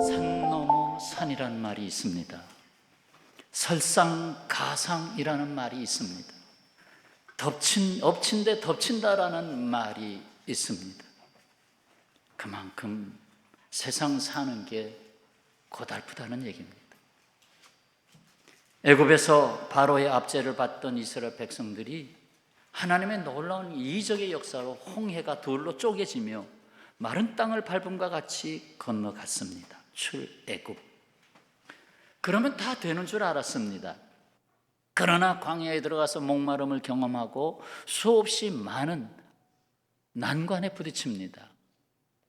산 넘어 산이라는 말이 있습니다. 설상가상이라는 말이 있습니다. 덮친 엎친 데 덮친다라는 말이 있습니다. 그만큼 세상 사는 게 고달프다는 얘기입니다. 애굽에서 바로의 압제를 받던 이스라엘 백성들이 하나님의 놀라운 이적의 역사로 홍해가 둘로 쪼개지며 마른 땅을 밟음과 같이 건너갔습니다. 출애굽. 그러면 다 되는 줄 알았습니다. 그러나 광야에 들어가서 목마름을 경험하고 수없이 많은 난관에 부딪힙니다.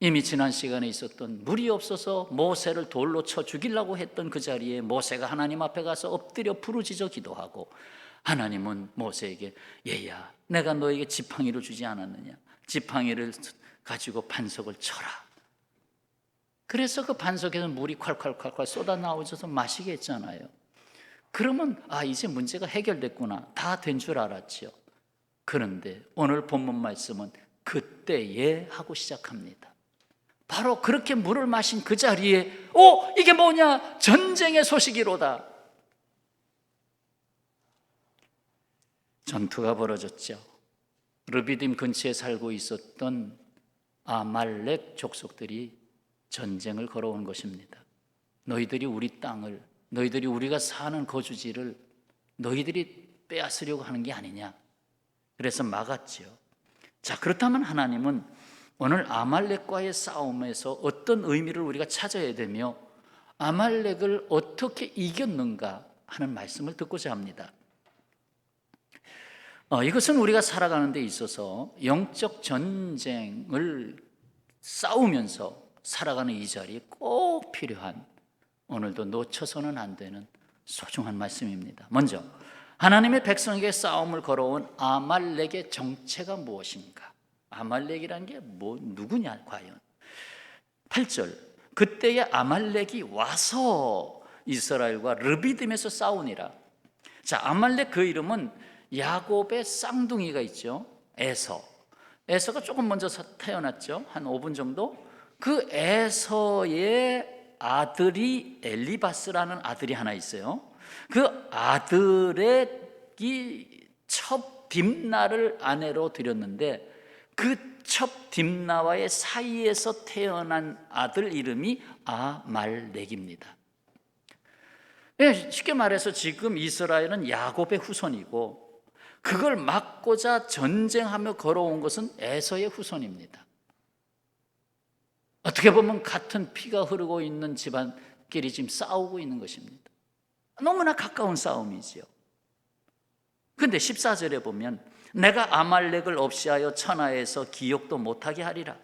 이미 지난 시간에 있었던 물이 없어서 모세를 돌로 쳐 죽이려고 했던 그 자리에 모세가 하나님 앞에 가서 엎드려 부르짖어 기도하고 하나님은 모세에게 얘야 내가 너에게 지팡이를 주지 않았느냐 지팡이를 가지고 반석을 쳐라 그래서 그 반석에서 물이 콸콸콸콸 쏟아 나오셔서 마시게 했잖아요. 그러면 아 이제 문제가 해결됐구나. 다 된 줄 알았죠 그런데 오늘 본문 말씀은 그때에 하고 시작합니다. 바로 그렇게 물을 마신 그 자리에 오 이게 뭐냐? 전쟁의 소식이로다. 전투가 벌어졌죠. 르비딤 근처에 살고 있었던 아말렉 족속들이 전쟁을 걸어온 것입니다. 너희들이 우리 땅을 너희들이 우리가 사는 거주지를 너희들이 빼앗으려고 하는 게 아니냐. 그래서 막았죠 자 그렇다면 하나님은 오늘 아말렉과의 싸움에서 어떤 의미를 우리가 찾아야 되며 아말렉을 어떻게 이겼는가 하는 말씀을 듣고자 합니다. 어, 이것은 우리가 살아가는 데 있어서 영적 전쟁을 싸우면서 살아가는 이 자리에 꼭 필요한 오늘도 놓쳐서는 안 되는 소중한 말씀입니다. 먼저 하나님의 백성에게 싸움을 걸어온 아말렉의 정체가 무엇인가? 아말렉이란 게 뭐 누구냐 과연? 8절 그때에 아말렉이 와서 이스라엘과 르비딤에서 싸우니라. 자, 아말렉 그 이름은 야곱의 쌍둥이가 있죠. 에서. 에서가 조금 먼저 태어났죠. 한 5분 정도. 그 에서의 아들이 엘리바스라는 아들이 하나 있어요. 그 아들의 이첫 딥나를 아내로 들였는데 그첩 딥나와의 사이에서 태어난 아들 이름이 아말렉입니다. 예, 쉽게 말해서 지금 이스라엘은 야곱의 후손이고 그걸 막고자 전쟁하며 걸어온 것은 에서의 후손입니다. 어떻게 보면 같은 피가 흐르고 있는 집안끼리 지금 싸우고 있는 것입니다. 너무나 가까운 싸움이지요. 근데 14절에 보면 내가 아말렉을 없이하여 천하에서 기억도 못하게 하리라.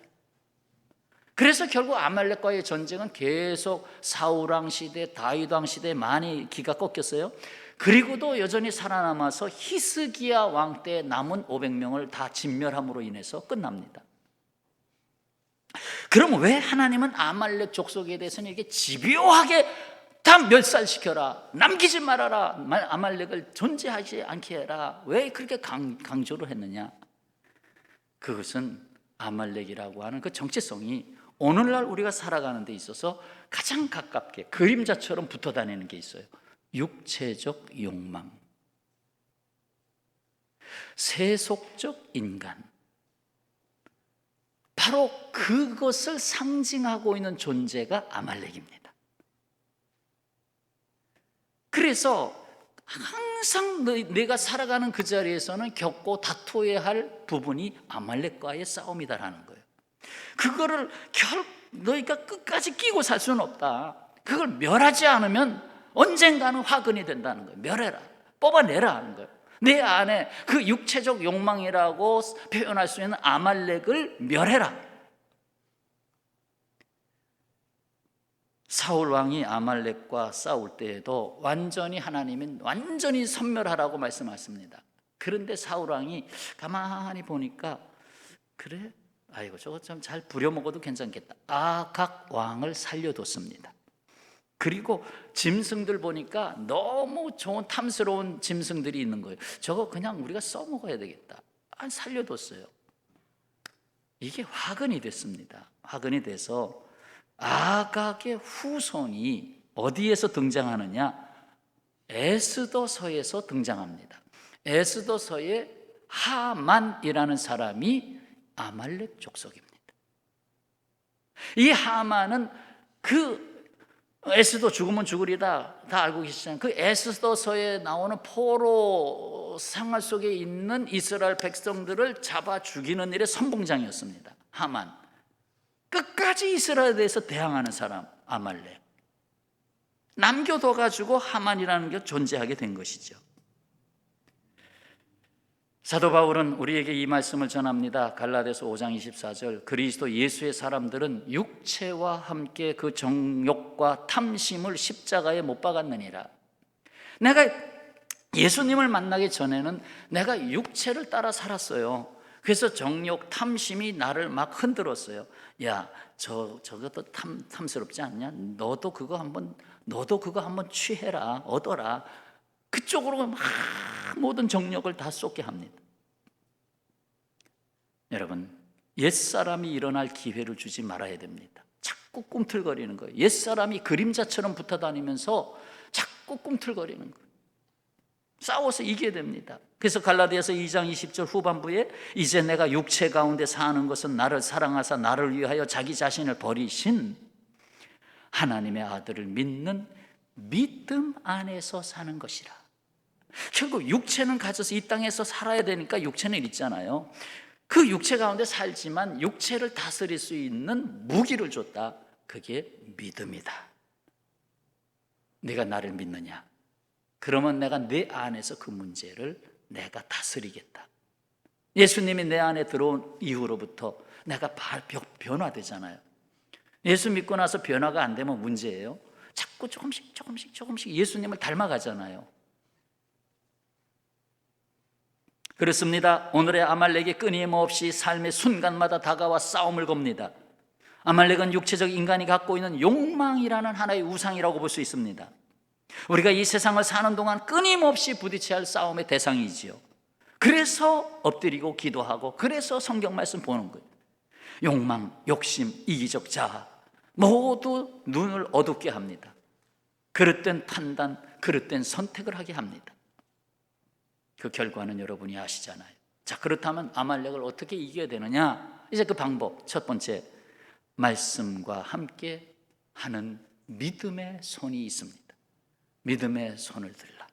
그래서 결국 아말렉과의 전쟁은 계속 사우랑 시대, 다윗왕 시대 많이 기가 꺾였어요. 그리고도 여전히 살아남아서 히스기야 왕 때 남은 500명을 다 진멸함으로 인해서 끝납니다. 그럼 왜 하나님은 아말렉 족속에 대해서는 이렇게 집요하게 다 멸살시켜라 남기지 말아라 아말렉을 존재하지 않게 해라 왜 그렇게 강, 강조를 했느냐? 그것은 아말렉이라고 하는 그 정체성이 오늘날 우리가 살아가는 데 있어서 가장 가깝게 그림자처럼 붙어 다니는 게 있어요. 육체적 욕망. 세속적 인간 바로 그것을 상징하고 있는 존재가 아말렉입니다 그래서 항상 내가 살아가는 그 자리에서는 겪고 다투어야 할 부분이 아말렉과의 싸움이다라는 거예요. 그거를 결 너희가 끝까지 끼고 살 수는 없다. 그걸 멸하지 않으면 언젠가는 화근이 된다는 거예요. 멸해라. 뽑아내라 하는 거예요. 내 안에 그 육체적 욕망이라고 표현할 수 있는 아말렉을 멸해라. 사울 왕이 아말렉과 싸울 때에도 완전히 하나님은 완전히 선멸하라고 말씀하십니다. 그런데 사울 왕이 가만히 보니까 그래 아이고 저거 좀 잘 부려먹어도 괜찮겠다. 아각 왕을 살려뒀습니다. 그리고 짐승들 보니까 너무 좋은 탐스러운 짐승들이 있는 거예요. 저거 그냥 우리가 써먹어야 되겠다. 안 살려뒀어요. 이게 화근이 됐습니다. 화근이 돼서 아각의 후손이 어디에서 등장하느냐? 에스더서에서 등장합니다. 에스더서에 하만이라는 사람이 아말렉 족속입니다. 이 하만은 그 에스도 죽으면 죽으리다 다 알고 계시잖아요. 그 에스더서에 나오는 포로 생활 속에 있는 이스라엘 백성들을 잡아 죽이는 일의 선봉장이었습니다. 하만 끝까지 이스라엘에 대해서 대항하는 사람 아말렉 남겨둬 가지고 하만이라는 게 존재하게 된 것이죠. 사도 바울은 우리에게 이 말씀을 전합니다. 갈라디아서 5장 24절 그리스도 예수의 사람들은 육체와 함께 그 정욕과 탐심을 십자가에 못 박았느니라. 내가 예수님을 만나기 전에는 내가 육체를 따라 살았어요. 그래서 정욕, 탐심이 나를 막 흔들었어요. 야, 저 저것도 탐 탐스럽지 않냐? 너도 그거 한번 너도 그거 한번 취해라, 얻어라. 그쪽으로 막 모든 정력을 다 쏟게 합니다. 여러분, 옛사람이 일어날 기회를 주지 말아야 됩니다. 자꾸 꿈틀거리는 거예요. 옛사람이 그림자처럼 붙어 다니면서 자꾸 꿈틀거리는 거예요. 싸워서 이겨야 됩니다. 그래서 갈라디아서 2장 20절 후반부에 이제 내가 육체 가운데 사는 것은 나를 사랑하사 나를 위하여 자기 자신을 버리신 하나님의 아들을 믿는 믿음 안에서 사는 것이라. 결국 육체는 가져서 이 땅에서 살아야 되니까 육체는 있잖아요. 그 육체 가운데 살지만 육체를 다스릴 수 있는 무기를 줬다. 그게 믿음이다. 네가 나를 믿느냐? 그러면 내가 내 안에서 그 문제를 내가 다스리겠다. 예수님이 내 안에 들어온 이후로부터 내가 변화되잖아요. 예수 믿고 나서 변화가 안 되면 문제예요. 자꾸 조금씩 조금씩 조금씩 예수님을 닮아가잖아요. 그렇습니다. 오늘의 아말렉이 끊임없이 삶의 순간마다 다가와 싸움을 겁니다. 아말렉은 육체적 인간이 갖고 있는 욕망이라는 하나의 우상이라고 볼 수 있습니다. 우리가 이 세상을 사는 동안 끊임없이 부딪혀야 할 싸움의 대상이지요. 그래서 엎드리고 기도하고 그래서 성경 말씀 보는 거예요. 욕망, 욕심, 이기적 자아 모두 눈을 어둡게 합니다. 그릇된 판단, 그릇된 선택을 하게 합니다. 그 결과는 여러분이 아시잖아요. 자, 그렇다면 아말렉을 어떻게 이겨야 되느냐? 이제 그 방법 첫 번째 말씀과 함께 하는 믿음의 손이 있습니다. 믿음의 손을 들라.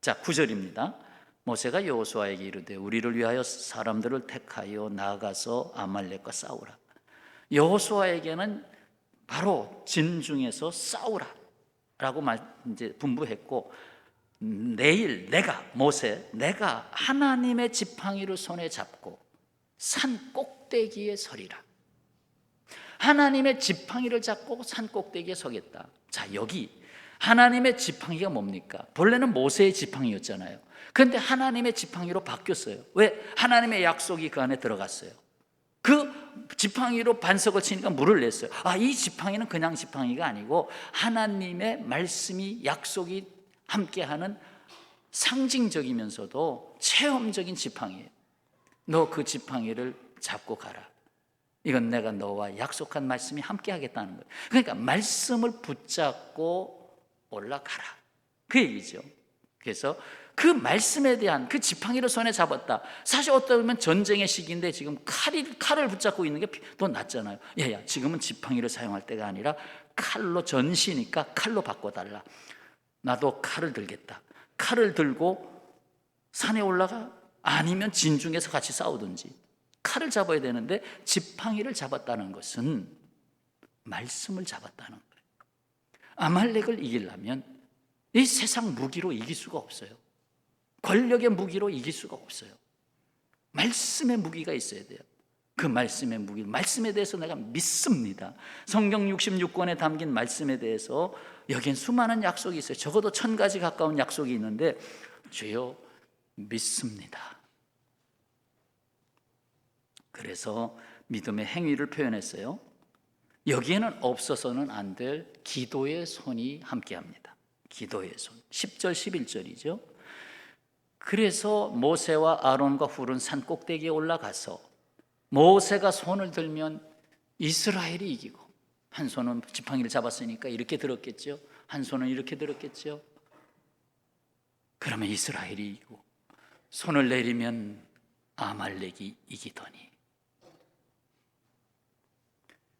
자, 9절입니다. 모세가 여호수아에게 이르되 우리를 위하여 사람들을 택하여 나아가서 아말렉과 싸우라. 여호수아에게는 바로 진중에서 싸우라라고 말 이제 분부했고 내일 내가 모세 내가 하나님의 지팡이를 손에 잡고 산 꼭대기에 서리라. 하나님의 지팡이를 잡고 산 꼭대기에 서겠다. 자, 여기 하나님의 지팡이가 뭡니까? 본래는 모세의 지팡이였잖아요. 그런데 하나님의 지팡이로 바뀌었어요. 왜? 하나님의 약속이 그 안에 들어갔어요. 그 지팡이로 반석을 치니까 물을 냈어요. 아, 이 지팡이는 그냥 지팡이가 아니고 하나님의 말씀이 약속이 함께하는 상징적이면서도 체험적인 지팡이에요. 너 그 지팡이를 잡고 가라. 이건 내가 너와 약속한 말씀이 함께하겠다는 거예요. 그러니까 말씀을 붙잡고 올라가라. 그 얘기죠. 그래서 그 말씀에 대한 그 지팡이를 손에 잡았다. 사실 어떻게 보면 전쟁의 시기인데 지금 칼이, 칼을 붙잡고 있는 게 더 낫잖아요. 야 야, 지금은 지팡이를 사용할 때가 아니라 칼로 전시니까 칼로 바꿔달라. 나도 칼을 들겠다. 칼을 들고 산에 올라가 아니면 진중에서 같이 싸우든지 칼을 잡아야 되는데 지팡이를 잡았다는 것은 말씀을 잡았다는 거예요. 아말렉을 이기려면 이 세상 무기로 이길 수가 없어요. 권력의 무기로 이길 수가 없어요. 말씀의 무기가 있어야 돼요. 그 말씀의 무기, 말씀에 대해서 내가 믿습니다. 성경 66권에 담긴 말씀에 대해서 여긴 수많은 약속이 있어요. 적어도 천 가지 가까운 약속이 있는데 주여 믿습니다. 그래서 믿음의 행위를 표현했어요. 여기에는 없어서는 안 될 기도의 손이 함께 합니다. 기도의 손. 10절, 11절이죠. 그래서 모세와 아론과 훌은 산 꼭대기에 올라가서 모세가 손을 들면 이스라엘이 이기고 한 손은 지팡이를 잡았으니까 이렇게 들었겠죠. 한 손은 이렇게 들었겠죠. 그러면 이스라엘이 이기고 손을 내리면 아말렉이 이기더니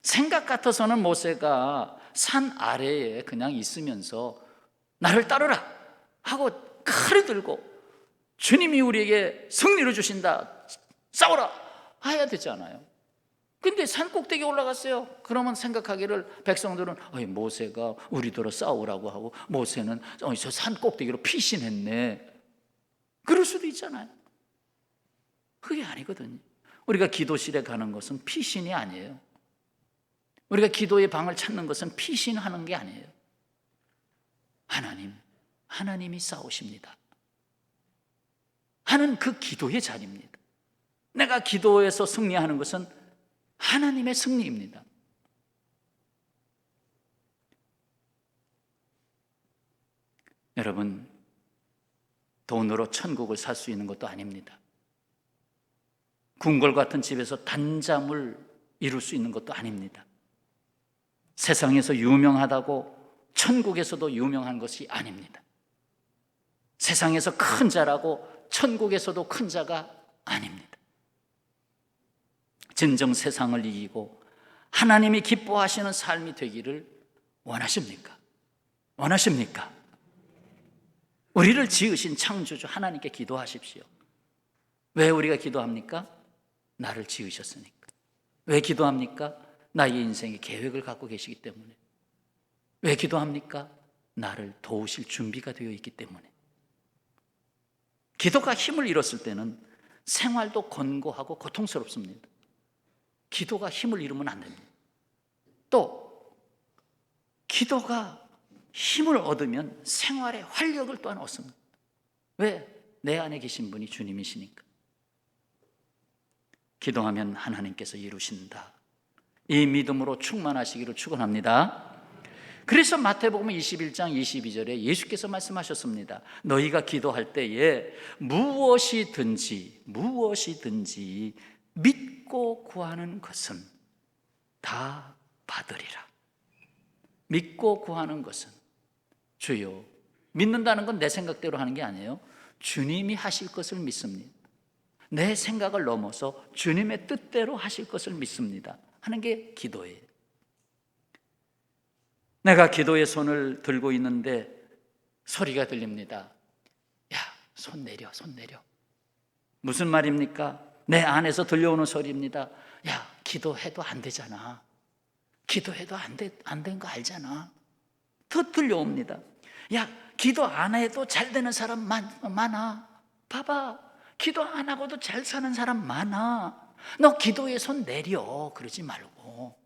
생각 같아서는 모세가 산 아래에 그냥 있으면서 나를 따르라 하고 칼을 들고 주님이 우리에게 승리를 주신다 싸워라 해야 되잖아요 근데 산 꼭대기 올라갔어요 그러면 생각하기를 백성들은 어이, 모세가 우리더러 싸우라고 하고 모세는 어, 저산 꼭대기로 피신했네 그럴 수도 있잖아요 그게 아니거든요 우리가 기도실에 가는 것은 피신이 아니에요 우리가 기도의 방을 찾는 것은 피신하는 게 아니에요. 하나님, 하나님이 싸우십니다. 하는 그 기도의 자리입니다. 내가 기도에서 승리하는 것은 하나님의 승리입니다. 여러분, 돈으로 천국을 살 수 있는 것도 아닙니다. 궁궐 같은 집에서 단잠을 이룰 수 있는 것도 아닙니다. 세상에서 유명하다고 천국에서도 유명한 것이 아닙니다. 세상에서 큰 자라고 천국에서도 큰 자가 아닙니다. 진정 세상을 이기고 하나님이 기뻐하시는 삶이 되기를 원하십니까? 원하십니까? 우리를 지으신 창조주 하나님께 기도하십시오. 왜 우리가 기도합니까? 나를 지으셨으니까. 왜 기도합니까? 나의 인생에 계획을 갖고 계시기 때문에. 왜 기도합니까? 나를 도우실 준비가 되어 있기 때문에. 기도가 힘을 잃었을 때는 생활도 권고하고 고통스럽습니다. 기도가 힘을 잃으면 안 됩니다. 또, 기도가 힘을 얻으면 생활의 활력을 또한 얻습니다. 왜? 내 안에 계신 분이 주님이시니까. 기도하면 하나님께서 이루신다. 이 믿음으로 충만하시기를 축원합니다. 그래서 마태복음 21장 22절에 예수께서 말씀하셨습니다. 너희가 기도할 때에 무엇이든지 무엇이든지 믿고 구하는 것은 다 받으리라. 믿고 구하는 것은 주요 믿는다는 건 내 생각대로 하는 게 아니에요. 주님이 하실 것을 믿습니다. 내 생각을 넘어서 주님의 뜻대로 하실 것을 믿습니다. 하는 게 기도예요. 내가 기도의 손을 들고 있는데 소리가 들립니다. 야, 손 내려, 손 내려. 무슨 말입니까? 내 안에서 들려오는 소리입니다. 야, 기도해도 안 되잖아. 기도해도 안 돼, 안된 거 알잖아. 더 들려옵니다. 야, 기도 안 해도 잘 되는 사람 많, 많아. 봐봐. 기도 안 하고도 잘 사는 사람 많아. 너 기도에 손 내려. 그러지 말고.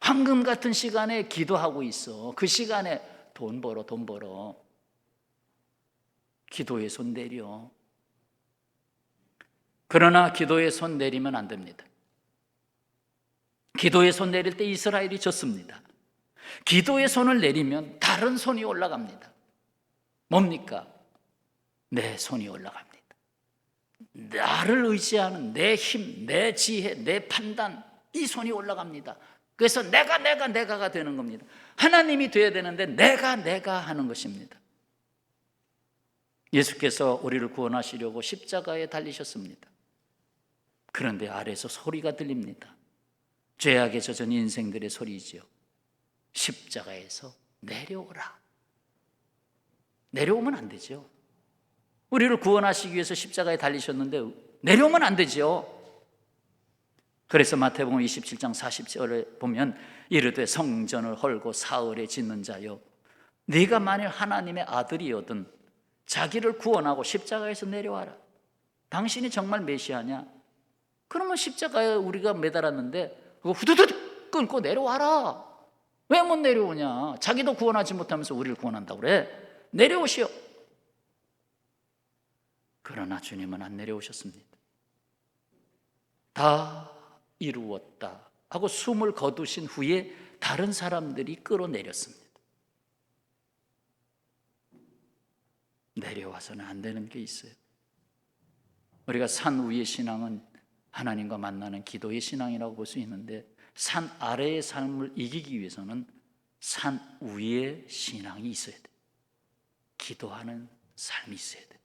황금 같은 시간에 기도하고 있어. 그 시간에 돈 벌어, 돈 벌어. 기도에 손 내려. 그러나 기도에 손 내리면 안 됩니다. 기도에 손 내릴 때 이스라엘이 졌습니다. 기도에 손을 내리면 다른 손이 올라갑니다. 뭡니까? 내 손이 올라갑니다. 나를 의지하는 내 힘, 내 지혜, 내 판단, 이 손이 올라갑니다. 그래서 내가, 내가, 내가가 되는 겁니다. 하나님이 돼야 되는데 내가, 내가 하는 것입니다. 예수께서 우리를 구원하시려고 십자가에 달리셨습니다. 그런데 아래에서 소리가 들립니다. 죄악에 젖은 인생들의 소리지요. 십자가에서 내려오라. 내려오면 안 되죠. 우리를 구원하시기 위해서 십자가에 달리셨는데 내려오면 안 되죠. 그래서 마태복음 27장 40절에 보면 이르되 성전을 헐고 사흘에 짓는 자여 네가 만일 하나님의 아들이거든 자기를 구원하고 십자가에서 내려와라. 당신이 정말 메시아냐? 그러면 십자가에 우리가 매달았는데 그거 후두둑 끊고 내려와라. 왜 못 내려오냐? 자기도 구원하지 못하면서 우리를 구원한다고 그래. 내려오시오. 그러나 주님은 안 내려오셨습니다. 다 이루었다 하고 숨을 거두신 후에 다른 사람들이 끌어내렸습니다. 내려와서는 안 되는 게 있어요. 우리가 산 위의 신앙은 하나님과 만나는 기도의 신앙이라고 볼 수 있는데 산 아래의 삶을 이기기 위해서는 산 위의 신앙이 있어야 돼. 기도하는 삶이 있어야 돼.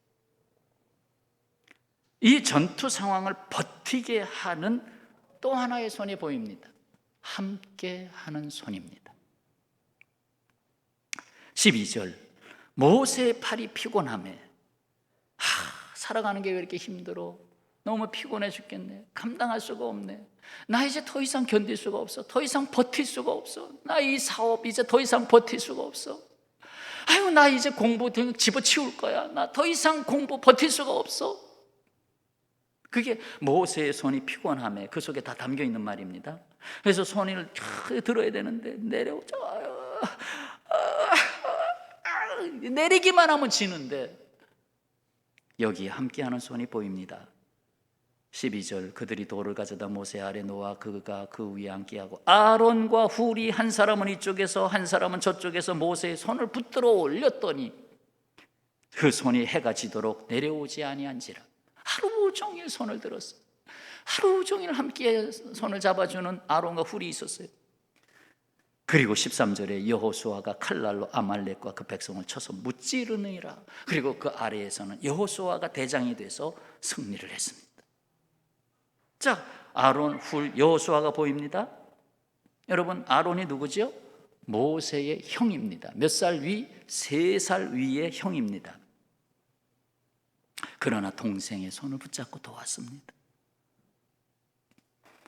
이 전투 상황을 버티게 하는 또 하나의 손이 보입니다. 함께 하는 손입니다. 12절 모세의 팔이 피곤함에 하, 살아가는 게 왜 이렇게 힘들어? 너무 피곤해 죽겠네. 감당할 수가 없네. 나 이제 더 이상 견딜 수가 없어. 더 이상 버틸 수가 없어. 나 이 사업 이제 더 이상 버틸 수가 없어. 아유, 나 이제 공부 등 집어치울 거야. 나 더 이상 공부 버틸 수가 없어. 그게 모세의 손이 피곤함에 그 속에 다 담겨 있는 말입니다. 그래서 손을 쫙 들어야 되는데 내려오자. 내리기만 하면 지는데 여기 함께하는 손이 보입니다. 12절 그들이 돌을 가져다 모세 아래 놓아 그가 그 위에 앉게 하고 아론과 훌이 한 사람은 이쪽에서 한 사람은 저쪽에서 모세의 손을 붙들어 올렸더니 그 손이 해가 지도록 내려오지 아니한지라. 하루 종일 손을 들었어 하루 종일 함께 손을 잡아주는 아론과 훌이 있었어요. 그리고 13절에 여호수아가 칼날로 아말렉과 그 백성을 쳐서 무찌르느니라. 그리고 그 아래에서는 여호수아가 대장이 돼서 승리를 했습니다 자, 아론, 훌, 여호수아가 보입니다. 여러분, 아론이 누구죠? 모세의 형입니다. 몇 살 위? 세 살 위의 형입니다. 그러나 동생의 손을 붙잡고 도왔습니다.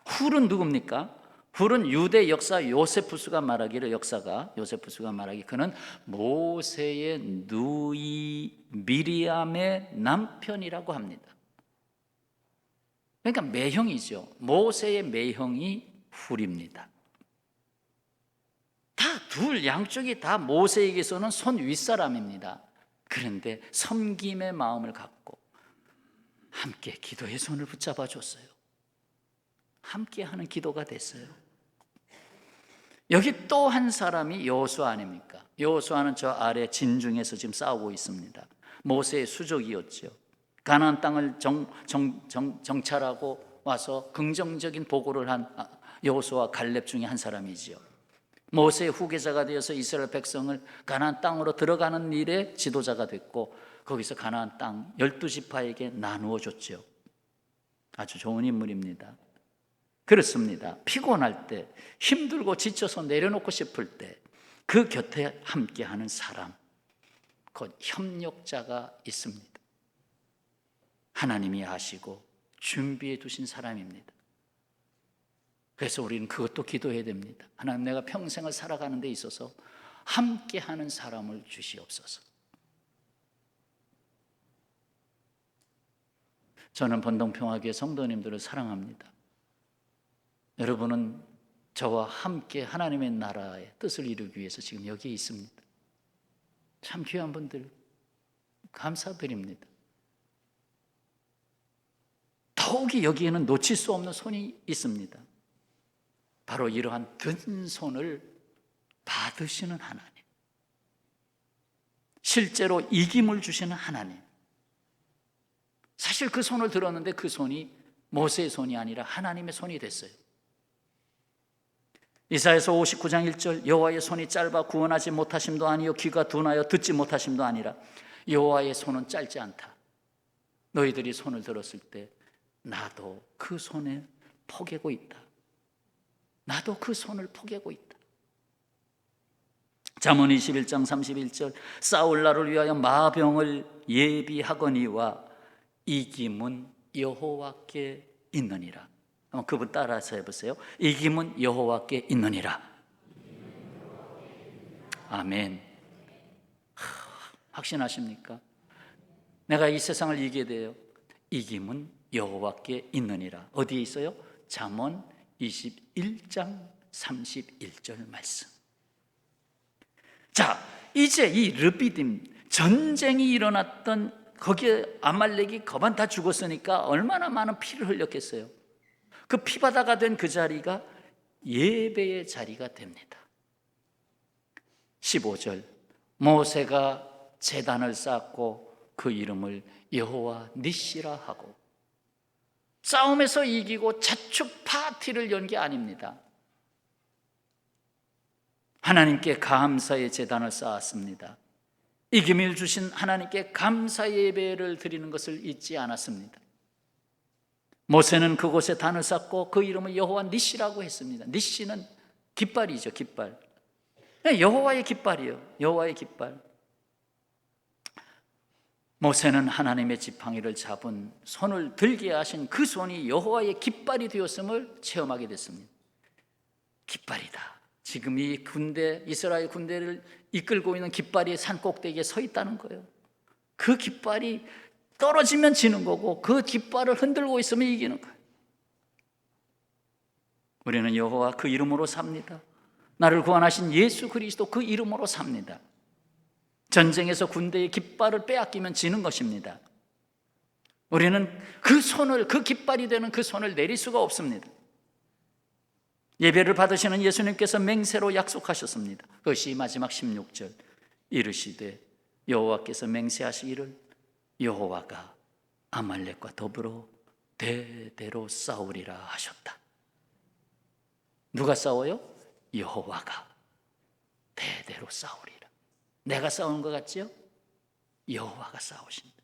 훌은 누굽니까? 훌은 유대 역사 요세푸스가 말하기를 역사가 요세푸스가 말하기 그는 모세의 누이 미리암의 남편이라고 합니다. 그러니까 매형이죠. 모세의 매형이 훌입니다. 다 둘 양쪽이 다 모세에게서는 손 윗사람입니다. 그런데 섬김의 마음을 갖고 함께 기도의 손을 붙잡아 줬어요. 함께 하는 기도가 됐어요. 여기 또 한 사람이 여호수 아닙니까? 여호수아는 저 아래 진중에서 지금 싸우고 있습니다. 모세의 수족이었죠. 가나안 땅을 정, 정, 정, 정찰하고 와서 긍정적인 보고를 한 아, 여호수아 갈렙 중에 한 사람이지요. 모세의 후계자가 되어서 이스라엘 백성을 가나안 땅으로 들어가는 일의 지도자가 됐고 거기서 가나안 땅 열두 지파에게 나누어 줬죠. 아주 좋은 인물입니다. 그렇습니다. 피곤할 때, 힘들고 지쳐서 내려놓고 싶을 때 그 곁에 함께하는 사람, 곧 협력자가 있습니다. 하나님이 아시고 준비해 두신 사람입니다. 그래서 우리는 그것도 기도해야 됩니다. 하나님 내가 평생을 살아가는 데 있어서 함께 하는 사람을 주시옵소서. 저는 번동평화교회 성도님들을 사랑합니다. 여러분은 저와 함께 하나님의 나라의 뜻을 이루기 위해서 지금 여기에 있습니다. 참 귀한 분들 감사드립니다. 더욱이 여기에는 놓칠 수 없는 손이 있습니다. 바로 이러한 든 손을 받으시는 하나님. 실제로 이김을 주시는 하나님. 사실 그 손을 들었는데 그 손이 모세의 손이 아니라 하나님의 손이 됐어요. 이사에서 59장 1절 여호와의 손이 짧아 구원하지 못하심도 아니요 귀가 둔하여 듣지 못하심도 아니라 여호와의 손은 짧지 않다. 너희들이 손을 들었을 때 나도 그 손에 포개고 있다. 나도 그 손을 포개고 있다. 잠언 21장 31절 싸울 날을 위하여 마병을 예비하거니와 이김은 여호와께 있느니라. 그분 따라서 해보세요. 이김은 여호와께 있느니라. 아멘. 확신하십니까? 내가 이 세상을 이기게 돼요. 이김은 여호와께 있느니라. 어디에 있어요? 잠언 21장 31절 말씀. 자, 이제 이 르비딤 전쟁이 일어났던 거기에 아말렉이 거반 다 죽었으니까 얼마나 많은 피를 흘렸겠어요. 그 피바다가 된 그 자리가 예배의 자리가 됩니다. 15절 모세가 재단을 쌓고 그 이름을 여호와 니시라 하고 싸움에서 이기고 자축 파티를 연 게 아닙니다. 하나님께 감사의 재단을 쌓았습니다. 이김을 주신 하나님께 감사 예배를 드리는 것을 잊지 않았습니다. 모세는 그곳에 단을 쌓고 그 이름을 여호와 니시라고 했습니다. 니시는 깃발이죠, 깃발. 네, 여호와의 깃발이요, 여호와의 깃발. 모세는 하나님의 지팡이를 잡은 손을 들게 하신 그 손이 여호와의 깃발이 되었음을 체험하게 됐습니다. 깃발이다. 지금 이 군대 이스라엘 군대를 이끌고 있는 깃발이 산 꼭대기에 서 있다는 거예요. 그 깃발이 떨어지면 지는 거고 그 깃발을 흔들고 있으면 이기는 거예요. 우리는 여호와 그 이름으로 삽니다. 나를 구원하신 예수 그리스도 그 이름으로 삽니다. 전쟁에서 군대의 깃발을 빼앗기면 지는 것입니다. 우리는 그 손을 그 깃발이 되는 그 손을 내릴 수가 없습니다. 예배를 받으시는 예수님께서 맹세로 약속하셨습니다. 그것이 마지막 16절 이르시되 여호와께서 맹세하시기를 여호와가 아말렉과 더불어 대대로 싸우리라 하셨다. 누가 싸워요? 여호와가 대대로 싸우리라. 내가 싸우는 것 같죠? 여호와가 싸우신다.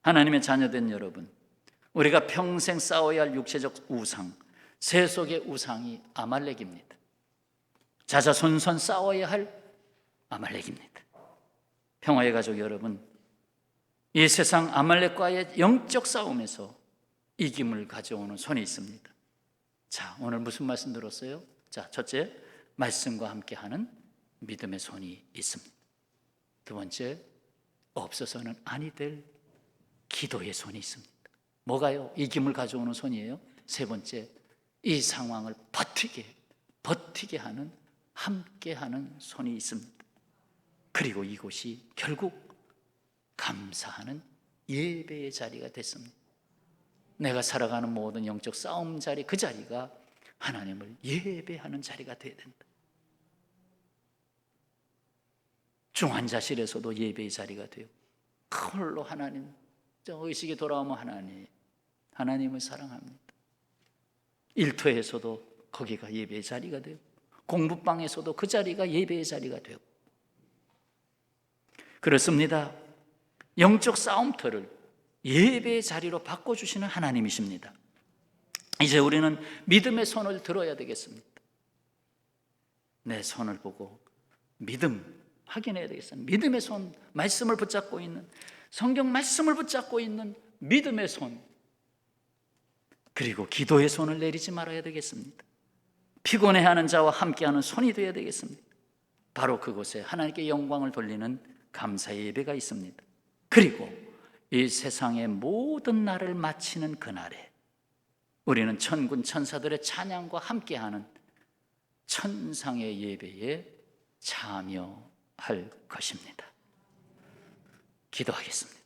하나님의 자녀된 여러분, 우리가 평생 싸워야 할 육체적 우상, 세속의 우상이 아말렉입니다. 자자손손 싸워야 할 아말렉입니다. 평화의 가족 여러분, 이 세상 아말렉과의 영적 싸움에서 이김을 가져오는 손이 있습니다. 자, 오늘 무슨 말씀 들었어요? 자, 첫째, 말씀과 함께하는 믿음의 손이 있습니다. 두 번째, 없어서는 아니 될 기도의 손이 있습니다. 뭐가요? 이김을 가져오는 손이에요. 세 번째, 이 상황을 버티게, 버티게 하는, 함께 하는 손이 있습니다. 그리고 이곳이 결국 감사하는 예배의 자리가 됐습니다. 내가 살아가는 모든 영적 싸움 자리, 그 자리가 하나님을 예배하는 자리가 되어야 된다. 중환자실에서도 예배의 자리가 돼요. 그걸로 하나님, 의식이 돌아오면 하나님, 하나님을 사랑합니다. 일터에서도 거기가 예배의 자리가 되고, 공부방에서도 그 자리가 예배의 자리가 되고, 그렇습니다. 영적 싸움터를 예배의 자리로 바꿔주시는 하나님이십니다. 이제 우리는 믿음의 손을 들어야 되겠습니다. 내 손을 보고 믿음 확인해야 되겠습니다. 믿음의 손, 말씀을 붙잡고 있는 성경 말씀을 붙잡고 있는 믿음의 손, 그리고 기도의 손을 내리지 말아야 되겠습니다. 피곤해하는 자와 함께하는 손이 되어야 되겠습니다. 바로 그곳에 하나님께 영광을 돌리는 감사의 예배가 있습니다. 그리고 이 세상의 모든 날을 마치는 그날에 우리는 천군 천사들의 찬양과 함께하는 천상의 예배에 참여 할 것입니다. 기도하겠습니다.